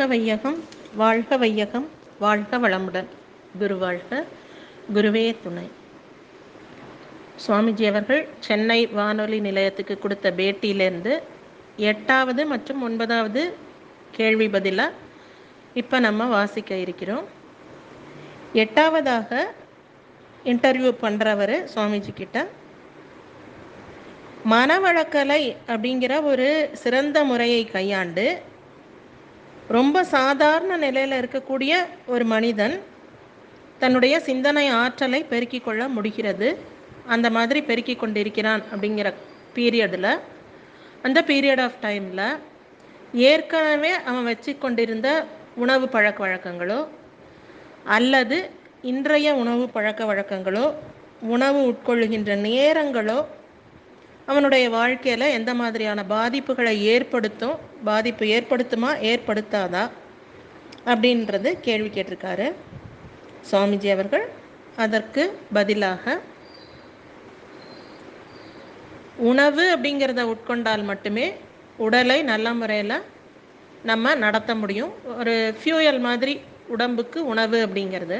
வாழ்க வையகம் வாழ்க வையகம் வாழ்க வளமுடன். குரு வாழ்க குருவே துணை. சுவாமிஜி அவர்கள் சென்னை வானொலி நிலையத்துக்கு கொடுத்த பேட்டியிலேருந்து எட்டாவது மற்றும் ஒன்பதாவது கேள்வி பதிலாக இப்போ நம்ம வாசிக்க இருக்கிறோம். எட்டாவதாக இன்டர்வியூ பண்ணுறவர் சுவாமிஜி கிட்ட. மனவளக்கலை அப்படிங்கிற ஒரு சிறந்த முறையை கையாண்டு ரொம்ப சாதாரண நிலையில் இருக்கக்கூடிய ஒரு மனிதன் தன்னுடைய சிந்தனை ஆற்றலை பெருக்கிக் கொள்ள முடிகிறது. அந்த மாதிரி பெருக்கி கொண்டிருக்கிறான் அப்படிங்கிற பீரியடில் அந்த பீரியட் ஆஃப் டைமில் ஏற்கனவே அவன் வச்சு கொண்டிருந்த உணவு பழக்க வழக்கங்களோ அல்லது இன்றைய உணவு பழக்க வழக்கங்களோ உணவு உட்கொள்ளுகின்ற நேரங்களோ அவனுடைய வாழ்க்கையில் எந்த மாதிரியான பாதிப்புகளை ஏற்படுத்தும் பாதிப்பு ஏற்படுத்துமா ஏற்படுத்தாதா அப்படின்றது கேள்வி கேட்டிருக்காரு. சுவாமிஜி அவர்கள் அதற்கு பதிலாக உணவு அப்படிங்கிறத உட்கொண்டால் மட்டுமே உடலை நல்ல முறையில் நம்ம நடத்த முடியும். ஒரு ஃபியூயல் மாதிரி உடம்புக்கு உணவு அப்படிங்கிறது.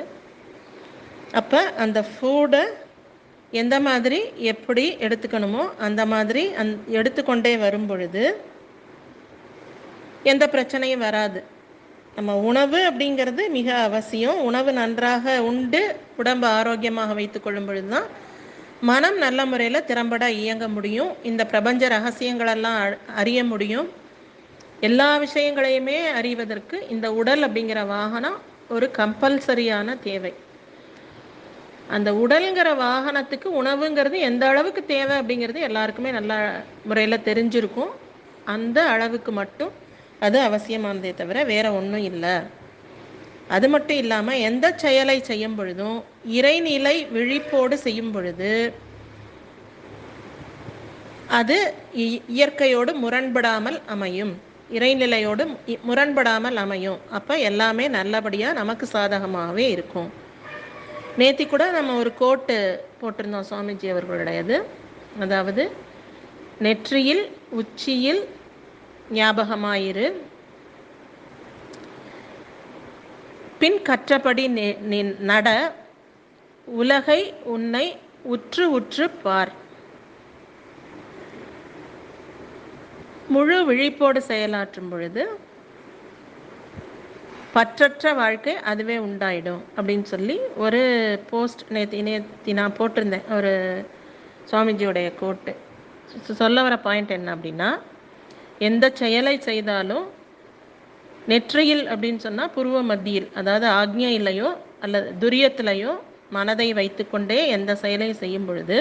அப்போ அந்த ஃபுட்டை எந்த மாதிரி எப்படி எடுத்துக்கணுமோ அந்த மாதிரி அந் எடுத்துக்கொண்டே வரும் பொழுது எந்த பிரச்சனையும் வராது. நம்ம உணவு அப்படிங்கிறது மிக அவசியம். உணவு நன்றாக உண்டு உடம்பு ஆரோக்கியமாக வைத்துக்கொள்ளும் பொழுது தான் மனம் நல்ல முறையில் திறம்பட இயங்க முடியும். இந்த பிரபஞ்ச ரகசியங்களெல்லாம் அறிய முடியும். எல்லா விஷயங்களையுமே அறிவதற்கு இந்த உடல் அப்படிங்கிற வாகனம் ஒரு கம்பல்சரியான தேவை. அந்த உடல்ங்கிற வாகனத்துக்கு உணவுங்கிறது எந்த அளவுக்கு தேவை அப்படிங்கிறது எல்லாருக்குமே நல்ல முறையில் தெரிஞ்சிருக்கும். அந்த அளவுக்கு மட்டும் அது அவசியமானதே தவிர வேற ஒன்றும் இல்லை. அது மட்டும் இல்லாமல் எந்த செயலை செய்யும் பொழுதும் இறைநிலை விழிப்போடு செய்யும் பொழுது அது இயற்கையோடு முரண்படாமல் அமையும். இறைநிலையோடு முரண்படாமல் அமையும். அப்போ எல்லாமே நல்லபடியாக நமக்கு சாதகமாகவே இருக்கும். நேத்தி கூட நம்ம ஒரு கோட்டு போட்டிருந்தோம் சுவாமிஜி அவர்களுடையது அதாவது நெற்றியில் உச்சியில் ஞாபகமாயிரு. பின் கற்றபடி நட உலகை உன்னை உற்று உற்று பார். முழு விழிப்போடு செயலாற்றும் பொழுது பற்றற்ற வாழ்க்கை அதுவே உண்டாயிடும் அப்படின்னு சொல்லி ஒரு போஸ்ட் நேற்று நேற்று நான் போட்டிருந்தேன் ஒரு சுவாமிஜியோடைய கோட்டு சொல்ல வர பாயிண்ட் என்ன அப்படின்னா எந்த செயலை செய்தாலும் நெற்றியில் அப்படின்னு சொன்னால் புருவ மத்தியில் அதாவது ஆக்ஞையிலையோ அல்லது துரியத்திலையோ மனதை வைத்துக்கொண்டே எந்த செயலையும் செய்யும் பொழுது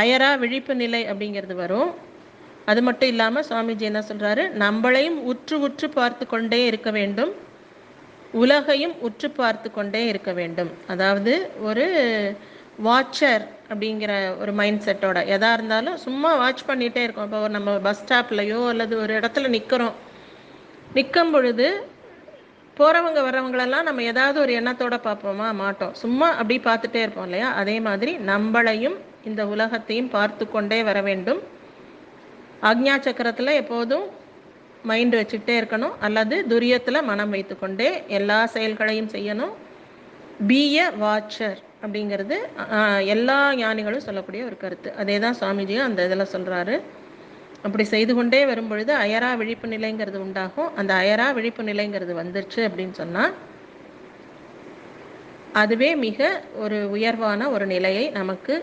அயரா விழிப்பு நிலை அப்படிங்கிறது வரும். அது மட்டும் இல்லாமல் சுவாமிஜி என்ன சொல்கிறாரு நம்மளையும் உற்று உற்று பார்த்து கொண்டே இருக்க வேண்டும். உலகையும் உற்று பார்த்து கொண்டே இருக்க வேண்டும். அதாவது ஒரு வாட்சர் அப்படிங்கிற ஒரு மைண்ட் செட்டோட எதா இருந்தாலும் சும்மா வாட்ச் பண்ணிகிட்டே இருக்கோம். இப்போ நம்ம பஸ் ஸ்டாப்லையோ அல்லது ஒரு இடத்துல நிற்கிறோம் நிற்கும் பொழுது போகிறவங்க வர்றவங்களெல்லாம் நம்ம ஏதாவது ஒரு எண்ணத்தோட பார்ப்போமா? மாட்டோம். சும்மா அப்படி பார்த்துட்டே இருப்போம் இல்லையா? அதே மாதிரி நம்மளையும் இந்த உலகத்தையும் பார்த்து கொண்டே வர வேண்டும். ஆக்ஞா சக்கரத்தில் எப்போதும் மைண்டு வச்சுக்கிட்டே இருக்கணும். அல்லது துரியத்தில் மனம் வைத்துக்கொண்டே எல்லா செயல்களையும் செய்யணும். பி எ வாட்சர் அப்படிங்கிறது எல்லா ஞானிகளும் சொல்லக்கூடிய ஒரு கருத்து. அதே தான் சுவாமிஜியும் அந்த இதில் சொல்கிறாரு அப்படி செய்து கொண்டே வரும் பொழுது அயரா விழிப்பு நிலைங்கிறது உண்டாகும். அந்த அயரா விழிப்பு நிலைங்கிறது வந்துருச்சு அப்படின்னு சொன்னால் அதுவே மிக ஒரு உயர்வான ஒரு நிலையை நமக்கு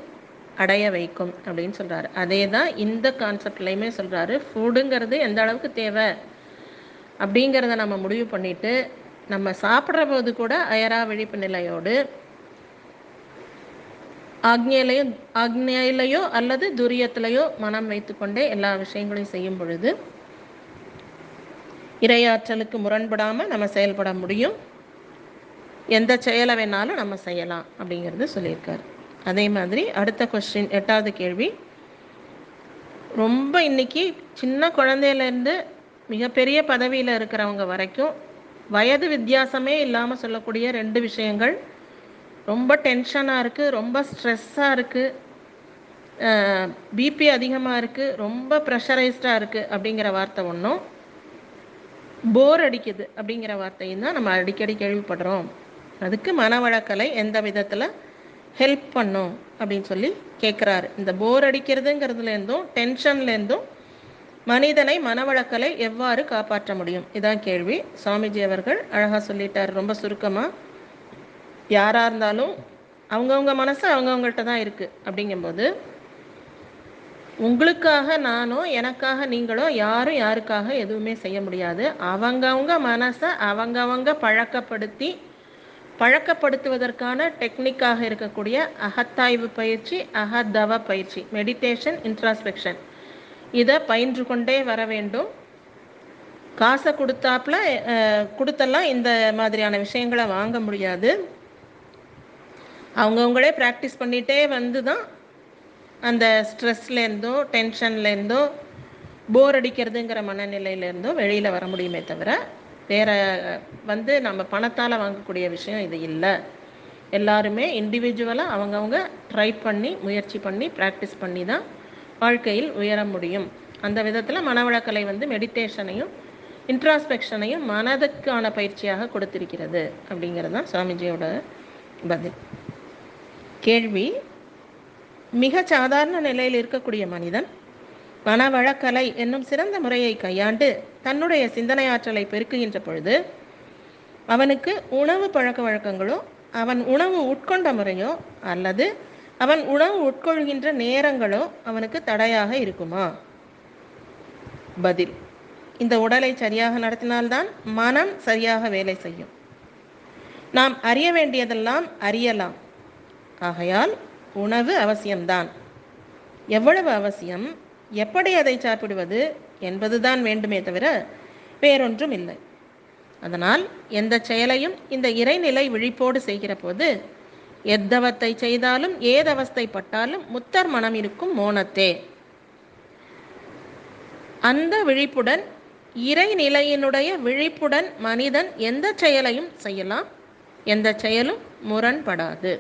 அடைய வைக்கும் அப்படின்னு சொல்கிறாரு அதே தான் இந்த கான்செப்ட்லையுமே சொல்கிறாரு ஃபுட்டுங்கிறது எந்த அளவுக்கு தேவை அப்படிங்கிறத நம்ம முடிவு பண்ணிட்டு நம்ம சாப்பிட்ற போது கூட அயரா விழிப்பு நிலையோடு ஆக்ஞையிலையோ ஆக்ஞையிலையோ அல்லது துரியத்திலையோ மனம் வைத்துக்கொண்டே எல்லா விஷயங்களையும் செய்யும் பொழுது இரையாற்றலுக்கு முரண்படாமல் நம்ம செயல்பட முடியும். எந்த செயலை வேணாலும் நம்ம செய்யலாம் அப்படிங்கிறது சொல்லியிருக்காரு. அதே மாதிரி அடுத்த கொஸ்டின் எட்டாவது கேள்வி. ரொம்ப இன்னைக்கு சின்ன குழந்தையிலேருந்து மிகப்பெரிய பதவியில் இருக்கிறவங்க வரைக்கும் வயது வித்தியாசமே இல்லாமல் சொல்லக்கூடிய ரெண்டு விஷயங்கள் ரொம்ப டென்ஷனாக இருக்குது ரொம்ப ஸ்ட்ரெஸ்ஸாக இருக்குது பிபி அதிகமாக இருக்குது ரொம்ப ப்ரெஷரைஸ்டாக இருக்குது அப்படிங்கிற வார்த்தை ஒன்றும் போர் அடிக்குது அப்படிங்கிற வார்த்தையும் தான் நம்ம அடிக்கடி கேள்விப்படுறோம். அதுக்கு மனவளக்கலை எந்த விதத்தில் ஹெல்ப் பண்ணும் அப்படின்னு சொல்லி கேட்குறாரு இந்த போர் அடிக்கிறதுங்கிறதுலேருந்தும் டென்ஷன்லேருந்தும் மனிதனை மனவழக்கலை எவ்வாறு காப்பாற்ற முடியும்? இதான் கேள்வி. சுவாமிஜி அவர்கள் அழகாக சொல்லிட்டார். ரொம்ப சுருக்கமாக யாராக இருந்தாலும் அவங்கவுங்க மனசு அவங்கவுங்கள்ட்ட தான் இருக்குது அப்படிங்கும்போது உங்களுக்காக நானோ எனக்காக நீங்களோ யாரும் யாருக்காக எதுவுமே செய்ய முடியாது. அவங்கவுங்க மனசை அவங்கவங்க பழக்கப்படுத்தி பழக்கப்படுத்துவதற்கான டெக்னிக்காக இருக்கக்கூடிய அகத்தாய்வு பயிற்சி அகதவ பயிற்சி மெடிடேஷன் இன்ட்ராஸ்பெக்ஷன் இதை பயின்று கொண்டே வர வேண்டும். காசை கொடுத்தாப்புல கொடுத்தெல்லாம் இந்த மாதிரியான விஷயங்களை வாங்க முடியாது. அவங்கவுங்களே ப்ராக்டிஸ் பண்ணிகிட்டே வந்து தான் அந்த ஸ்ட்ரெஸ்லேருந்தோ டென்ஷன்லேருந்தோ போர் அடிக்கிறதுங்கிற மனநிலையிலேருந்தோ வெளியில் வர முடியுமே தவிர வேறு வந்து நம்ம பணத்தால் வாங்கக்கூடிய விஷயம் இது இல்லை. எல்லாருமே இண்டிவிஜுவலாக அவங்கவுங்க ட்ரை பண்ணி முயற்சி பண்ணி ப்ராக்டிஸ் பண்ணி தான் வாழ்க்கையில் உயர முடியும். அந்த விதத்தில் மனவளக்கலை வந்து மெடிடேஷனையும் இன்ட்ராஸ்பெக்ஷனையும் மனதுக்கான பயிற்சியாக கொடுத்திருக்கிறது அப்படிங்கிறது தான் சுவாமிஜியோட பதில். கேள்வி மிக சாதாரண நிலையில் இருக்கக்கூடிய மனிதன் மனவழக்கலை என்னும் சிறந்த முறையை கையாண்டு தன்னுடைய சிந்தனை ஆற்றலை பெருக்குகின்ற பொழுது அவனுக்கு உணவு பழக்க வழக்கங்களோ அவன் உணவு உட்கொண்ட முறையோ அல்லது அவன் உணவு உட்கொள்கின்ற நேரங்களோ அவனுக்கு தடையாக இருக்குமா? பதில் இந்த உடலை சரியாக நடத்தினால்தான் மனம் சரியாக வேலை செய்யும். நாம் அறிய வேண்டியதெல்லாம் அறியலாம். ஆகையால் உணவு அவசியம்தான். எவ்வளவு அவசியம்? எப்படி அதை சாப்பிடுவது என்பதுதான் வேண்டுமே தவிர வேறொன்றும் இல்லை. அதனால் எந்த செயலையும் இந்த இறைநிலை விழிப்போடு செய்கிற போது எத்தவத்தை செய்தாலும் ஏதவஸ்தைப்பட்டாலும் முத்தர் மனம் இருக்கும் மோனத்தே. அந்த விழிப்புடன் இறைநிலையினுடைய விழிப்புடன் மனிதன் எந்த செயலையும் செய்யலாம். எந்த செயலும் முரண்படாது.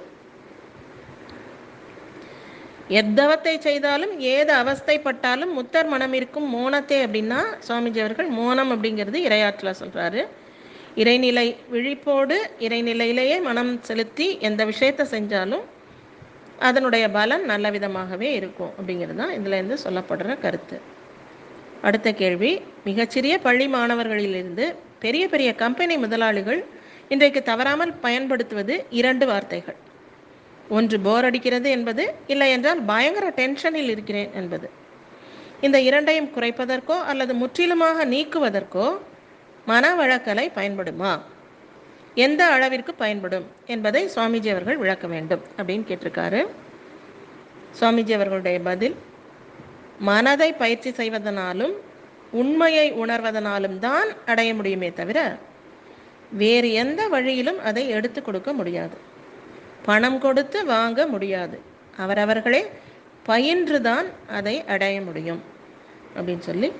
எத்தவத்தை செய்தாலும் ஏது அவஸ்தைப்பட்டாலும் முத்தர் மனம் இருக்கும் மோனத்தே அப்படின்னா சுவாமிஜி அவர்கள் மோனம் அப்படிங்கிறது இரையாற்றல சொல்கிறாரு இறைநிலை விழிப்போடு இறைநிலையிலேயே மனம் செலுத்தி எந்த விஷயத்தை செஞ்சாலும் அதனுடைய பலன் நல்ல விதமாகவே இருக்கும் அப்படிங்கிறது தான் இதுலேருந்து சொல்லப்படுற கருத்து. அடுத்த கேள்வி மிகச்சிறிய பள்ளி மாணவர்களிலிருந்து பெரிய பெரிய கம்பெனி முதலாளிகள் இன்றைக்கு தவறாமல் பயன்படுத்துவது இரண்டு வார்த்தைகள். ஒன்று போர் அடிக்கிறது என்பது இல்லை என்றால் பயங்கர டென்ஷனில் இருக்கிறேன் என்பது. இந்த இரண்டையும் குறைப்பதற்கோ அல்லது முற்றிலுமாக நீக்குவதற்கோ மன வழக்கலை பயன்படுமா? எந்த அளவிற்கு பயன்படும் என்பதை சுவாமிஜி அவர்கள் விளக்க வேண்டும் அப்படின்னு கேட்டிருக்காரு. சுவாமிஜி அவர்களுடைய பதில் மனதை பயிற்சி செய்வதனாலும் உண்மையை உணர்வதனாலும் தான் அடைய முடியுமே தவிர வேறு எந்த வழியிலும் அதை எடுத்து கொடுக்க முடியாது. பணம் கொடுத்து வாங்க முடியாது. அவரவர்களே பயின்றுதான் அதை அடைய முடியும் அப்படின்னு சொல்லி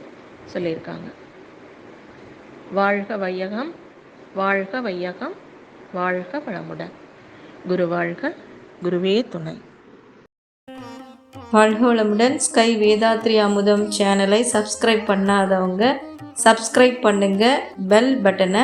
சொல்லியிருக்காங்க. வாழ்க வையகம் வாழ்க வையகம் வாழ்க வளமுடன். குரு வாழ்க குருவே துணை. வாழ்க வளமுடன். ஸ்கை வேதாத்ரி அமுதம் சேனலை சப்ஸ்கிரைப் பண்ணாதவங்க சப்ஸ்கிரைப் பண்ணுங்க பெல் பட்டனை